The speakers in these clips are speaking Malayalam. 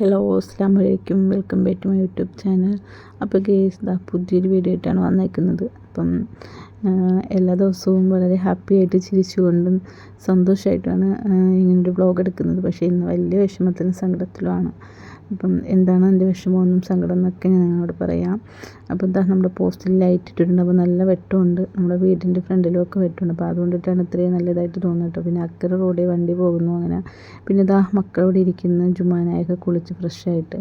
ഹലോ അസ്സാം വലൈക്കും welcome back to my YouTube channel. അപ്പോൾ ഗേസ് ദാ പുതിയൊരു വീഡിയോ ആയിട്ടാണ് വന്നേക്കുന്നത്. അപ്പം എല്ലാ ദിവസവും വളരെ ഹാപ്പി ആയിട്ട് ചിരിച്ചുകൊണ്ടും സന്തോഷമായിട്ടാണ് ഇങ്ങനൊരു ബ്ലോഗ് എടുക്കുന്നത്. പക്ഷേ ഇന്ന് വലിയ വിഷമത്തിലും സങ്കടത്തിലുമാണ്. അപ്പം എന്താണ് എന്റെ വിഷമമൊന്നും സങ്കടം എന്നൊക്കെ ഞാൻ നിങ്ങളോട് പറയാം. അപ്പോൾ എന്താ നമ്മുടെ പോസ്റ്റിൽ ലൈറ്റ് ഇട്ടിട്ടുണ്ട്. അപ്പോൾ നല്ല വെട്ടമുണ്ട്. നമ്മുടെ വീടിന്റെ ഫ്രണ്ടിലുമൊക്കെ വെട്ടമുണ്ട്. അപ്പോൾ അതുകൊണ്ടിട്ടാണ് ഇത്രയും നല്ലതായിട്ട് തോന്നുന്നത് കേട്ടോ. പിന്നെ അക്കരെ റോഡിൽ വണ്ടി പോകുന്നു അങ്ങനെ. പിന്നെ ഇതാ മക്കളോട് ഇരിക്കുന്ന. ജുമാനായൊക്കെ കുളിച്ച് ഫ്രഷായിട്ട്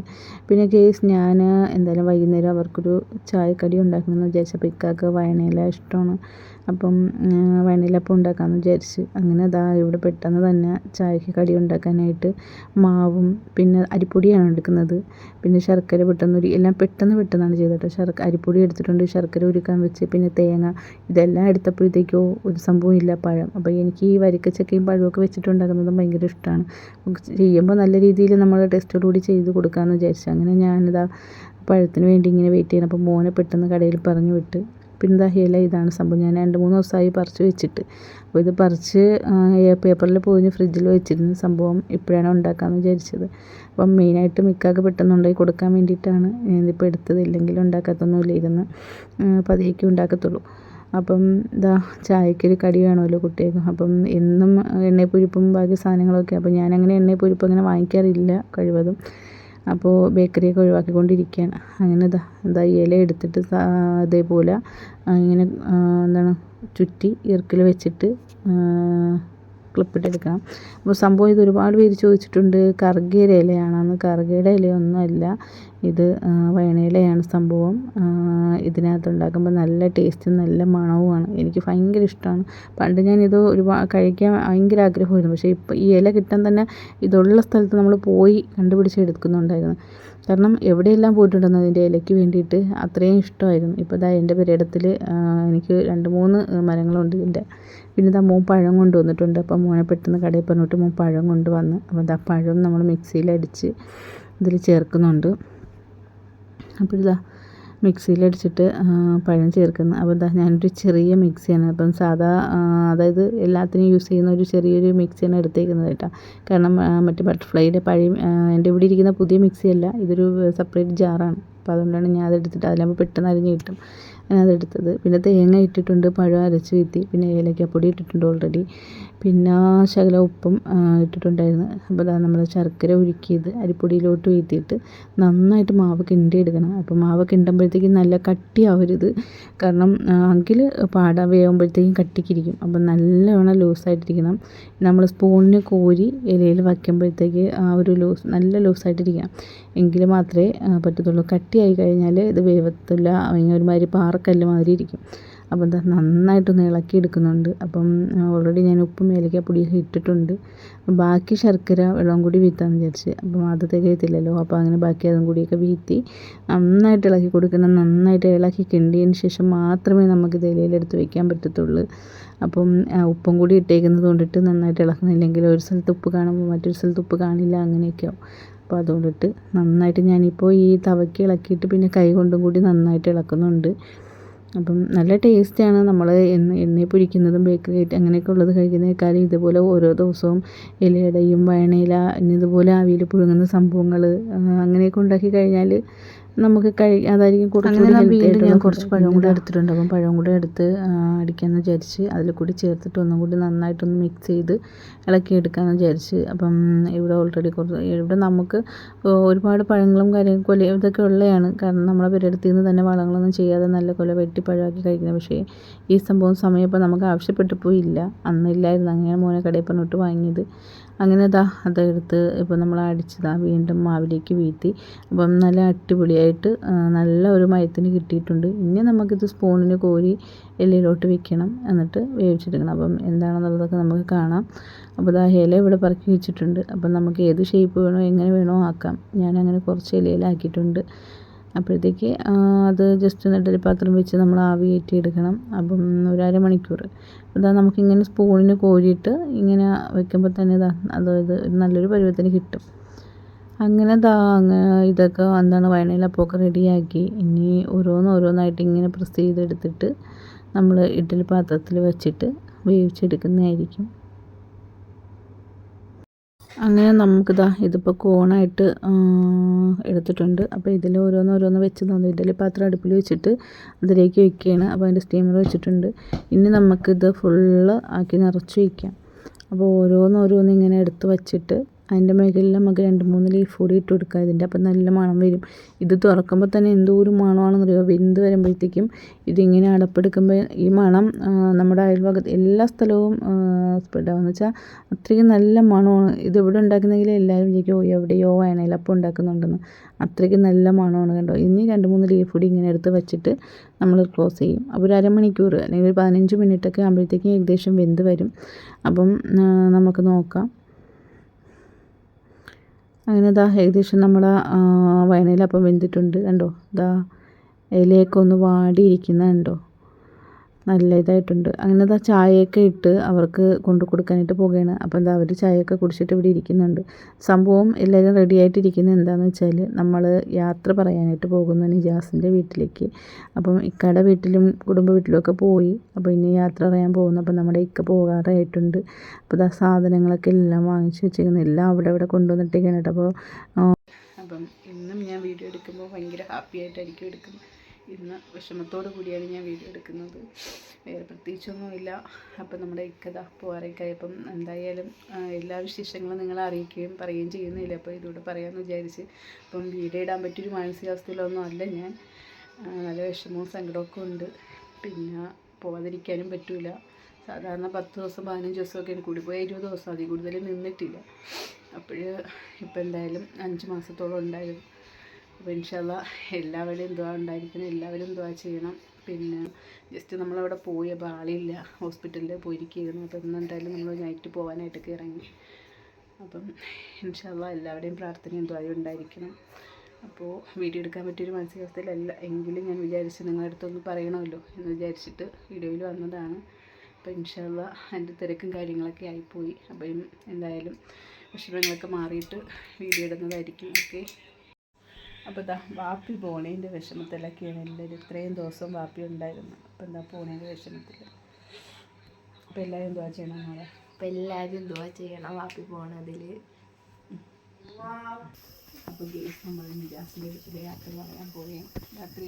പിന്നെ കേസ് ഞാൻ എന്തായാലും വൈകുന്നേരം അവർക്കൊരു ചായക്കടി ഉണ്ടാക്കണമെന്ന് വിചാരിച്ചപ്പോൾ ഇക്കാക്ക് വയനയില ഇഷ്ടമാണ്. അപ്പം വെണ്ണയിലപ്പം ഉണ്ടാക്കാമെന്ന് വിചാരിച്ച്. അങ്ങനെ അതാ ഇവിടെ പെട്ടെന്ന് തന്നെ ചായക്ക് കടി ഉണ്ടാക്കാനായിട്ട് മാവും പിന്നെ അരിപ്പൊടിയാണ് എടുക്കുന്നത്. പിന്നെ ശർക്കര പെട്ടെന്ന് എല്ലാം പെട്ടെന്ന് പെട്ടെന്നാണ് ചെയ്തത് കേട്ടോ. ശർക്ക അരിപ്പൊടി എടുത്തിട്ടുണ്ട് ശർക്കര ഉരുക്കാൻ വെച്ച് പിന്നെ തേങ്ങ. ഇതെല്ലാം എടുത്തപ്പോഴത്തേക്കോ ഒരു സംഭവം ഇല്ല പഴം. അപ്പോൾ എനിക്ക് ഈ വരിക്കച്ചക്കയും പഴമൊക്കെ വെച്ചിട്ടുണ്ടാക്കുന്നതും ഭയങ്കര ഇഷ്ടമാണ്. ചെയ്യുമ്പോൾ നല്ല രീതിയിൽ നമ്മൾ ടെസ്റ്റോടുകൂടി ചെയ്ത് കൊടുക്കാമെന്ന് വിചാരിച്ചു. അങ്ങനെ ഞാനിതാ പഴത്തിന് വേണ്ടി ഇങ്ങനെ വെയിറ്റ് ചെയ്യണം. അപ്പോൾ മോനെ പെട്ടെന്ന് കടയിൽ പറഞ്ഞു വിട്ട് ഇല ഇതാണ് സംഭവം. ഞാൻ രണ്ട് മൂന്ന് ദിവസമായി പറിച്ച് വെച്ചിട്ട്. അപ്പോൾ ഇത് പറിച്ച് പേപ്പറിൽ പൊതിഞ്ഞ് ഫ്രിഡ്ജിൽ വെച്ചിരുന്ന സംഭവം ഇപ്പോഴാണ് ഉണ്ടാക്കാമെന്ന് വിചാരിച്ചത്. അപ്പം മെയിനായിട്ട് മിക്കാക്ക് പെട്ടെന്ന് ഉണ്ടാക്കി കൊടുക്കാൻ വേണ്ടിയിട്ടാണ് ഞാനിതിപ്പോൾ എടുത്തത്. ഇല്ലെങ്കിൽ ഉണ്ടാക്കത്തൊന്നുമില്ല. ഇരുന്ന് പതിയേക്കും ഉണ്ടാക്കത്തുള്ളൂ. അപ്പം ഇതാ ചായക്കൊരു കടി വേണമല്ലോ കുട്ടികൾക്ക്. അപ്പം എന്നും എണ്ണയപ്പൊരിപ്പും ബാക്കി സാധനങ്ങളൊക്കെ. അപ്പം ഞാനങ്ങനെ എണ്ണയപ്പൊരിപ്പ് അങ്ങനെ വാങ്ങിക്കാറില്ല കഴിവതും. അപ്പോൾ ബേക്കറിയൊക്കെ ഒഴിവാക്കിക്കൊണ്ടിരിക്കുകയാണ്. അങ്ങനെ ഇതാ ഇതാ ഇല എടുത്തിട്ട് അതേപോലെ ഇങ്ങനെ എന്താണ് ചുറ്റി ഇറുക്കിൽ വെച്ചിട്ട് ക്ലിപ്പിട്ടെടുക്കണം അപ്പോൾ സംഭവം ഇത് ഒരുപാട് പേര് ചോദിച്ചിട്ടുണ്ട് കറുകയുടെ ഇലയാണെന്ന് കറുകയുടെ ഇലയൊന്നുമല്ല. ഇത് വയണയിലയാണ് സംഭവം. ഇതിനകത്ത് ഉണ്ടാക്കുമ്പോൾ നല്ല ടേസ്റ്റും നല്ല മണവുമാണ്. എനിക്ക് ഭയങ്കര ഇഷ്ടമാണ്. പണ്ട് ഞാനിത് ഒരുപാട് കഴിക്കാൻ ഭയങ്കര ആഗ്രഹമായിരുന്നു. പക്ഷേ ഇപ്പോൾ ഈ ഇല കിട്ടാൻ തന്നെ ഇതുള്ള സ്ഥലത്ത് നമ്മൾ പോയി കണ്ടുപിടിച്ച് എടുക്കുന്നുണ്ടായിരുന്നു കാരണം എവിടെയെല്ലാം പോയിട്ടുണ്ടെന്ന് അതിന്റെ ഇലയ്ക്ക് വേണ്ടിയിട്ട് അത്രയും ഇഷ്ടമായിരുന്നു. ഇപ്പോൾ ഇതാ എന്റെ പുരയിടത്തിൽ എനിക്ക് രണ്ട് മൂന്ന് മരങ്ങളുണ്ട് ഇതിന്റെ പിന്നെ ഇതാ മോൻ പഴം കൊണ്ടുവന്നിട്ടുണ്ട്. അപ്പോൾ മോനെ പെട്ടെന്ന് കടയിൽ പറഞ്ഞിട്ട് മോൻ പഴം കൊണ്ടുവന്ന് അപ്പോൾ ഇതാ പഴം നമ്മൾ മിക്സിയിലടിച്ച് ഇതിൽ ചേർക്കുന്നുണ്ട്. അപ്പോൾ ഇതാ മിക്സിയിലടിച്ചിട്ട് പഴം ചേർക്കുന്നു. അപ്പോൾ എന്താ ഞാനൊരു ചെറിയ മിക്സിയാണ്. അപ്പം സാധാ അതായത് എല്ലാത്തിനും യൂസ് ചെയ്യുന്ന ഒരു ചെറിയൊരു മിക്സിയാണ് എടുത്തേക്കുന്നത് കേട്ടോ. കാരണം മറ്റേ ബട്ടർഫ്ലൈയുടെ പഴയ എന്റെ ഇവിടെ ഇരിക്കുന്ന പുതിയ മിക്സിയല്ല ഇതൊരു സെപ്പറേറ്റ് ജാറാണ്. അപ്പോൾ അതുകൊണ്ടാണ് ഞാൻ അതെടുത്തിട്ട് അതിലാകുമ്പോൾ പെട്ടെന്ന് അരിഞ്ഞ് കിട്ടും. അതെടുത്തത്. പിന്നെ തേങ്ങ ഇട്ടിട്ടുണ്ട് പഴം അരച്ച് വീത്തി പിന്നെ ഏലക്കാപ്പൊടി ഇട്ടിട്ടുണ്ട് ഓൾറെഡി പിന്നെ ശകല ഉപ്പും ഇട്ടിട്ടുണ്ടായിരുന്നു. അപ്പോൾ അതാ നമ്മൾ ശർക്കര ഉരുക്കിയത് അരിപ്പൊടിയിലോട്ട് വീഴ്ത്തിയിട്ട് നന്നായിട്ട് മാവ് കിണ്ടി എടുക്കണം അപ്പോൾ മാവ് കിണ്ടുമ്പോഴത്തേക്കും നല്ല കട്ടിയാവരുത്. കാരണം എങ്കിൽ പാട വേകുമ്പോഴത്തേക്കും കട്ടിക്കിരിക്കും. അപ്പോൾ നല്ലവണ്ണം ലൂസായിട്ടിരിക്കണം. നമ്മൾ സ്പൂണിന് കോരി ഇലയിൽ വയ്ക്കുമ്പോഴത്തേക്ക് ആ ഒരു ലൂസ് നല്ല ലൂസായിട്ടിരിക്കണം എങ്കിൽ മാത്രമേ പറ്റത്തുള്ളൂ. കട്ടിയായി കഴിഞ്ഞാൽ ഇത് വേവത്തില്ല. ഒരുമാതിരി പാറക്കല്ല് മാതിരി ഇരിക്കും. അപ്പോൾ എന്താ നന്നായിട്ടൊന്ന് ഇളക്കി എടുക്കുന്നുണ്ട് അപ്പം ഓൾറെഡി ഞാൻ ഉപ്പും ഏലക്കാപ്പൊടിയൊക്കെ ഇട്ടിട്ടുണ്ട്. ബാക്കി ശർക്കര വെള്ളം കൂടി വീത്താന്ന് വിചാരിച്ച്. അപ്പം അത് തികയത്തില്ലല്ലോ. അപ്പോൾ അങ്ങനെ ബാക്കി അതും കൂടിയൊക്കെ വീത്തി നന്നായിട്ട് ഇളക്കി കൊടുക്കണം. നന്നായിട്ട് ഇളക്കി കിണ്ടിയതിന് ശേഷം മാത്രമേ നമുക്ക് ഇലയിലെടുത്ത് വയ്ക്കാൻ പറ്റത്തുള്ളൂ. അപ്പം ഉപ്പും കൂടി ഇട്ടേക്കുന്നത് കൊണ്ടിട്ട് നന്നായിട്ട് ഇളക്കുന്നില്ലെങ്കിൽ ഒരു സ്ഥലത്ത് ഉപ്പ് കാണുമ്പോൾ മറ്റൊരു സ്ഥലത്ത് ഉപ്പ് കാണില്ല അങ്ങനെയൊക്കെ ആവും. അപ്പോൾ അതുകൊണ്ടിട്ട് നന്നായിട്ട് ഞാനിപ്പോൾ ഈ തവയ്ക്ക് ഇളക്കിയിട്ട് പിന്നെ കൈ കൊണ്ടും കൂടി നന്നായിട്ട് ഇളക്കുന്നുണ്ട്. അപ്പം നല്ല ടേസ്റ്റാണ് നമ്മൾ എണ്ണ എണ്ണയിൽ പൊരിക്കുന്നതും ബേക്കറി ഐറ്റം അങ്ങനെയൊക്കെ ഉള്ളത് കഴിക്കുന്നതിനേക്കാളും ഇതുപോലെ ഓരോ ദിവസവും ഇലയുടെയും വയണയില ഇതുപോലെ ആവിയിൽ പുഴുങ്ങുന്ന സംഭവങ്ങൾ അങ്ങനെയൊക്കെ ഉണ്ടാക്കി കഴിഞ്ഞാൽ നമുക്ക് കഴി അതായിരിക്കും കൂടുതൽ ഞാൻ കുറച്ച് പഴം കൂടെ എടുത്തിട്ടുണ്ട്. അപ്പം പഴം കൂടെ എടുത്ത് അടിക്കാമെന്ന് വിചാരിച്ച് അതിൽ കൂടി ചേർത്തിട്ട് ഒന്നും കൂടി നന്നായിട്ടൊന്ന് മിക്സ് ചെയ്ത് ഇളക്കി എടുക്കാമെന്ന് വിചാരിച്ച്. അപ്പം ഇവിടെ ഓൾറെഡി കുറച്ച് ഇവിടെ നമുക്ക് ഒരുപാട് പഴങ്ങളും കാര്യങ്ങളും കൊല ഇതൊക്കെ ഉള്ളതാണ് കാരണം നമ്മളെ പെരടത്തിൽ നിന്ന് തന്നെ വളങ്ങളൊന്നും ചെയ്യാതെ നല്ല കൊല വെട്ടി പഴമാക്കി കഴിക്കുന്നത്. പക്ഷേ ഈ സംഭവം സമയം ഇപ്പോൾ നമുക്ക് ആവശ്യപ്പെട്ടപ്പോൾ ഇല്ല. അന്നില്ലായിരുന്നു അങ്ങനെ മോനെ കടയിൽ പറഞ്ഞിട്ട് വാങ്ങിയത്. അങ്ങനെ ഇതാ അതെടുത്ത് ഇപ്പോൾ നമ്മൾ അടിച്ചതാ വീണ്ടും മാവിലേക്ക് വീഴ്ത്തി. അപ്പം നല്ല അടിപൊളിയായിട്ട് നല്ല ഒരു മയത്തിന് കിട്ടിയിട്ടുണ്ട്. ഇനി നമുക്കിത് സ്പൂണിന് കോരി എല്ലിലോട്ട് വെക്കണം എന്നിട്ട് വേവിച്ചെടുക്കണം. അപ്പം എന്താണെന്നുള്ളതൊക്കെ നമുക്ക് കാണാം. അപ്പോൾ ഇതാ ഇല ഇവിടെ പറക്കി വെച്ചിട്ടുണ്ട്. അപ്പം നമുക്ക് ഏത് ഷേപ്പ് വേണോ എങ്ങനെ വേണോ ആക്കാം. ഞാനങ്ങനെ കുറച്ച് ഇലയിലാക്കിയിട്ടുണ്ട്. അപ്പോഴത്തേക്ക് അത് ജസ്റ്റ് ഒന്ന് പാത്രം വെച്ച് നമ്മൾ ആവി കയറ്റി എടുക്കണം അപ്പം ഒരു അരമണിക്കൂർ ഇതാ നമുക്കിങ്ങനെ സ്പൂണിന് കോരിയിട്ട് ഇങ്ങനെ വെക്കുമ്പോൾ തന്നെ ഇതാ അതായത് നല്ലൊരു പരുവത്തിന് കിട്ടും. അങ്ങനെ ദാ ഇതൊക്കെ എന്താണ് വയണയിലപ്പമൊക്കെ റെഡിയാക്കി. ഇനി ഓരോന്ന് ഓരോന്നായിട്ട് ഇങ്ങനെ പ്രസ് ചെയ്തെടുത്തിട്ട് നമ്മൾ ഇഡ്ഡലി പാത്രത്തിൽ വെച്ചിട്ട് വേവിച്ചെടുക്കുന്നതായിരിക്കും. അങ്ങനെ നമുക്കിതാ ഇതിപ്പോൾ കോണായിട്ട് എടുത്തിട്ടുണ്ട്. അപ്പോൾ ഇതിൽ ഓരോന്ന് ഓരോന്ന് വെച്ച് തന്നു. ഇഡലി പാത്രം അടുപ്പിൽ വെച്ചിട്ട് അതിലേക്ക് വെക്കുകയാണ് അപ്പോൾ അതിന്റെ സ്റ്റീമർ വെച്ചിട്ടുണ്ട്. ഇനി നമുക്കിത് ഫുള്ള് ആക്കി നിറച്ച് വയ്ക്കാം അപ്പോൾ ഓരോന്ന് ഇങ്ങനെ എടുത്ത് വച്ചിട്ട് അതിന്റെ മുകളിൽ നമുക്ക് രണ്ട് മൂന്ന് ലീഫ് കൂടി ഇട്ട് കൊടുക്കുക. ഇതിന്റെ അപ്പം നല്ല മണം വരും. ഇത് തുറക്കുമ്പോൾ തന്നെ എന്തോ ഒരു മണമാണെന്നറിയോ? വെന്ത് വരുമ്പോഴത്തേക്കും ഇതിങ്ങനെ അടപ്പെടുക്കുമ്പോൾ ഈ മണം നമ്മുടെ അയൽഭാഗത്ത് എല്ലാ സ്ഥലവും സ്പ്രെഡാവുമെന്ന് വെച്ചാൽ അത്രയ്ക്ക് നല്ല മണമാണ്. ഇത് ഇവിടെ ഉണ്ടാക്കുന്നെങ്കിൽ എല്ലാവരും വിചാരിക്കും ഓ എവിടെയോ വയനയിലപ്പം ഉണ്ടാക്കുന്നുണ്ടെന്ന്. അത്രയ്ക്ക് നല്ല മണമാണ് കണ്ടോ? ഇനി രണ്ട് മൂന്ന് ലീഫ് കൂടി ഇങ്ങനെ എടുത്ത് വെച്ചിട്ട് നമ്മൾ ക്ലോസ് ചെയ്യും. അപ്പോൾ ഒരു അരമണിക്കൂർ അല്ലെങ്കിൽ ഒരു പതിനഞ്ച് മിനിറ്റൊക്കെ ആകുമ്പോഴത്തേക്കും ഏകദേശം വെന്ത് വരും. അപ്പം നമുക്ക് നോക്കാം. അങ്ങനെ ഇതാ ഏകദേശം നമ്മുടെ വയനയിലപ്പം വെന്തിട്ടുണ്ട് കണ്ടോ? ഇതാ ഇലയൊക്കെ ഒന്ന് വാടിയിരിക്കുന്നത് കണ്ടോ? നല്ല ഇതായിട്ടുണ്ട്. അങ്ങനെ ഇതാ ചായയൊക്കെ ഇട്ട് അവർക്ക് കൊണ്ടു കൊടുക്കാനായിട്ട് പോവുകയാണ്. അപ്പോൾ എന്താ അവർ ചായയൊക്കെ കുടിച്ചിട്ട് ഇവിടെ ഇരിക്കുന്നുണ്ട്. സംഭവം എല്ലാവരും റെഡി ആയിട്ടിരിക്കുന്നത് എന്താണെന്ന് വെച്ചാൽ നമ്മൾ യാത്ര പറയാനായിട്ട് പോകുന്നു നിജാസിന്റെ വീട്ടിലേക്ക്. അപ്പം ഇക്കയുടെ വീട്ടിലും കുടുംബ വീട്ടിലുമൊക്കെ പോയി. അപ്പോൾ ഇനി യാത്ര പറയാൻ പോകുന്നു. അപ്പോൾ നമ്മുടെ ഇക്ക പോകാറായിട്ടുണ്ട്. അപ്പോൾ ഇതാ സാധനങ്ങളൊക്കെ എല്ലാം വാങ്ങിച്ച് വെച്ചിരിക്കുന്നു. എല്ലാം അവിടെ ഇവിടെ കൊണ്ടുവന്നിട്ടേക്കാണ് കേട്ടോ. അപ്പോൾ അപ്പം ഇന്നും ഞാൻ വീഡിയോ എടുക്കുമ്പോൾ ഭയങ്കര ഹാപ്പി ആയിട്ടായിരിക്കും എടുക്കുന്നത്. ഇന്ന് വിഷമത്തോടു കൂടിയാണ് ഞാൻ വീഡിയോ എടുക്കുന്നത്. വേറെ പ്രത്യേകിച്ചൊന്നുമില്ല. അപ്പം നമ്മുടെ ഇക്കഥ പോകാറേക്കായപ്പം എന്തായാലും എല്ലാ വിശേഷങ്ങളും നിങ്ങളെ അറിയിക്കുകയും പറയുകയും ചെയ്യുന്നില്ല. അപ്പോൾ ഇതുകൂടെ പറയാമെന്ന് വിചാരിച്ച് അപ്പം വീഡിയോ ഇടാൻ പറ്റിയൊരു മാനസികാവസ്ഥയിലൊന്നും അല്ല ഞാൻ. നല്ല വിഷമവും സങ്കടമൊക്കെ ഉണ്ട്. പിന്നെ പോവാതിരിക്കാനും പറ്റില്ല സാധാരണ പത്ത് ദിവസം പതിനഞ്ച് ദിവസമൊക്കെ കൂടി പോയി ഇരുപത് ദിവസം അതിൽ കൂടുതൽ നിന്നിട്ടില്ല. അപ്പോൾ ഇപ്പം എന്തായാലും അഞ്ച് മാസത്തോളം ഉണ്ടായിരുന്നു അപ്പോൾ ഇൻഷല്ല എല്ലാവരും എന്തുവാ ഉണ്ടായിരിക്കണം എല്ലാവരും എന്തുവാ ചെയ്യണം. പിന്നെ ജസ്റ്റ് നമ്മളവിടെ പോയി അപ്പോൾ ആളില്ല ഹോസ്പിറ്റലിൽ പോയിരിക്കുകയായിരുന്നു അപ്പോൾ ഇന്ന് എന്തായാലും നമ്മൾ നൈറ്റ് പോകാനായിട്ടൊക്കെ ഇറങ്ങി. അപ്പം ഇൻഷല്ല എല്ലാവരുടെയും പ്രാർത്ഥനയും എന്തുവായി ഉണ്ടായിരിക്കണം. അപ്പോൾ വീഡിയോ എടുക്കാൻ പറ്റിയൊരു മാനസികാവസ്ഥയിലല്ല എങ്കിലും ഞാൻ വിചാരിച്ച് നിങ്ങളുടെ അടുത്തൊന്ന് പറയണമല്ലോ എന്ന് വിചാരിച്ചിട്ട് വീഡിയോയിൽ വന്നതാണ്. അപ്പോൾ ഇൻഷല്ല എന്റെ തിരക്കും കാര്യങ്ങളൊക്കെ ആയിപ്പോയി. അപ്പം എന്തായാലും വിഷമങ്ങളൊക്കെ മാറിയിട്ട് വീഡിയോ ഇടുന്നതായിരിക്കും ഓക്കെ? അപ്പോൾ ഇതാ വാപ്പി പോണേന്റെ വിഷമത്തിലൊക്കെയാണ് എല്ലാവരും ഇത്രയും ദിവസം വാപ്പി ഉണ്ടായിരുന്നു അപ്പോൾ എന്താ പോണേന്റെ വിഷമത്തിൽ അപ്പോൾ എല്ലാവരും എന്തുവാ ചെയ്യണം അപ്പോൾ അപ്പം എല്ലാവരും എന്തുവാ ചെയ്യണം വാപ്പി പോണതിൽ അപ്പോൾ ഗേസ് നമ്മൾ നിജാസിന്റെ വീട്ടിൽ യാത്ര പറയാൻ പോവുകയും രാത്രി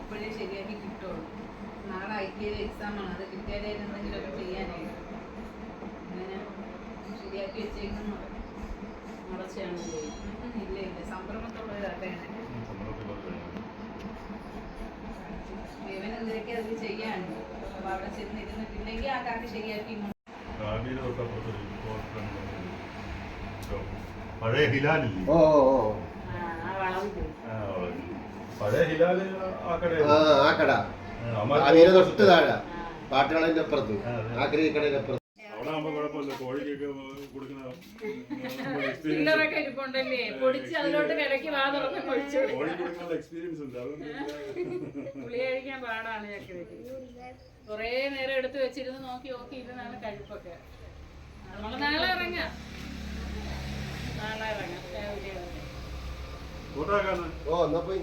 ഇപ്പോഴേ ശരിയാക്കി കിട്ടുള്ളൂ. നാളെ ഐ ടി എക്സാമാണ് അത് കിട്ടിയാലേ എന്തെങ്കിലുമൊക്കെ ചെയ്യാനായിട്ട്. അങ്ങനെ ശരിയാക്കി വെച്ചേക്കുന്നു. മുടച്ചാണ് ഇല്ല ഇല്ല. സംഭ്രമത്തുള്ള ഇതാണ് ഇവൻ എന്തൊക്കെ അത് ചെയ്യാനുണ്ട്? അപ്പൊ അവിടെ ചെന്നിരുന്നിട്ടില്ലെങ്കിൽ ആ കാക്ക് ശരിയാക്കി. പഴയ ഹിലാലില്ലേ? ഓ, ഓ. ആ, കട. തൊട്ട് താഴെ. അപ്പുറത്ത്. കടയുടെ അപ്പുറത്ത്. കുറേ നേരം എടുത്ത് വെച്ചിരുന്ന് നോക്കി നോക്കി ഇരുന്നാണ് കഴിപ്പൊക്കെ. നമ്മൾ നാളെ ഇറങ്ങാം. നാളെ ഇറങ്ങാം. ഓ എന്നാ പോയി.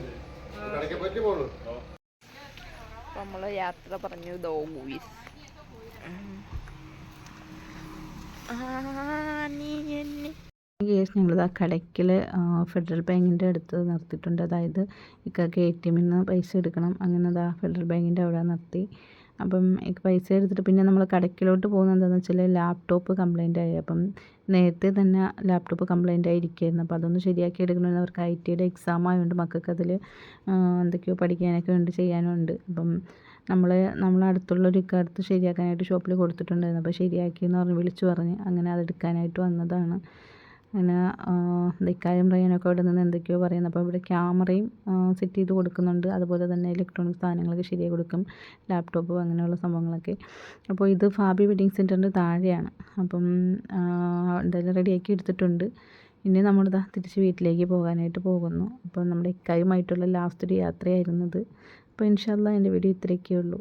കടയ്ക്ക് പറ്റി പോണു. അപ്പം നമ്മൾ യാത്ര പറഞ്ഞു ദോ മൂവീസ് കേസ് ഞങ്ങളിത് ആ കടയ്ക്കൽ ഫെഡറൽ ബാങ്കിന്റെ അടുത്ത് നിർത്തിയിട്ടുണ്ട്. അതായത് ഇക്കാക്ക് എ ടി എമ്മിൽ നിന്ന് പൈസ എടുക്കണം. അങ്ങനെ അതാ ഫെഡറൽ ബാങ്കിന്റെ അവിടെ നിർത്തി. അപ്പം പൈസ എടുത്തിട്ട് പിന്നെ നമ്മൾ കടക്കിലോട്ട് പോകുന്നത് എന്താണെന്ന് വെച്ചാൽ ലാപ്ടോപ്പ് കംപ്ലൈന്റ് ആയി. അപ്പം നേരത്തെ തന്നെ ലാപ്ടോപ്പ് കംപ്ലൈന്റ് ആയിരിക്കുമായിരുന്നു അപ്പോൾ അതൊന്ന് ശരിയാക്കി എടുക്കണമെന്ന് അവർക്ക് ഐ ടിയുടെ എക്സാം ആയതുകൊണ്ട് മക്കൾക്ക് അതിൽ എന്തൊക്കെയോ പഠിക്കാനൊക്കെ ഉണ്ട് ചെയ്യാനുണ്ട്. അപ്പം നമ്മൾ നമ്മളടുത്തുള്ളൊരു ഇക്കടുത്ത് ശരിയാക്കാനായിട്ട് ഷോപ്പിൽ കൊടുത്തിട്ടുണ്ടായിരുന്നു. അപ്പോൾ ശരിയാക്കി എന്ന് പറഞ്ഞ് വിളിച്ചു പറഞ്ഞ് അങ്ങനെ അതെടുക്കാനായിട്ട് വന്നതാണ്. അങ്ങനെ ഇക്കാര്യം പറയാനൊക്കെ അവിടെ നിന്ന് എന്തൊക്കെയോ പറയുന്നു. അപ്പോൾ ഇവിടെ ക്യാമറയും സെറ്റ് ചെയ്ത് കൊടുക്കുന്നുണ്ട്. അതുപോലെ തന്നെ ഇലക്ട്രോണിക് സാധനങ്ങളൊക്കെ ശരിയായി കൊടുക്കും. ലാപ്ടോപ്പ് അങ്ങനെയുള്ള സംഭവങ്ങളൊക്കെ. അപ്പോൾ ഇത് ഫാബി വെഡിങ് സെന്ററിന്റെ താഴെയാണ്. അപ്പം എന്തായാലും റെഡിയാക്കി എടുത്തിട്ടുണ്ട്. ഇനി നമ്മളിതാ തിരിച്ച് വീട്ടിലേക്ക് പോകാനായിട്ട് പോകുന്നു. അപ്പോൾ നമ്മുടെ ഇക്കായുമായിട്ടുള്ള ലാസ്റ്റ് ഒരു യാത്രയായിരുന്നത് അപ്പോൾ ഇൻഷാല്ല എന്റെ വീഡിയോ ഇത്രയൊക്കെ ഉള്ളൂ.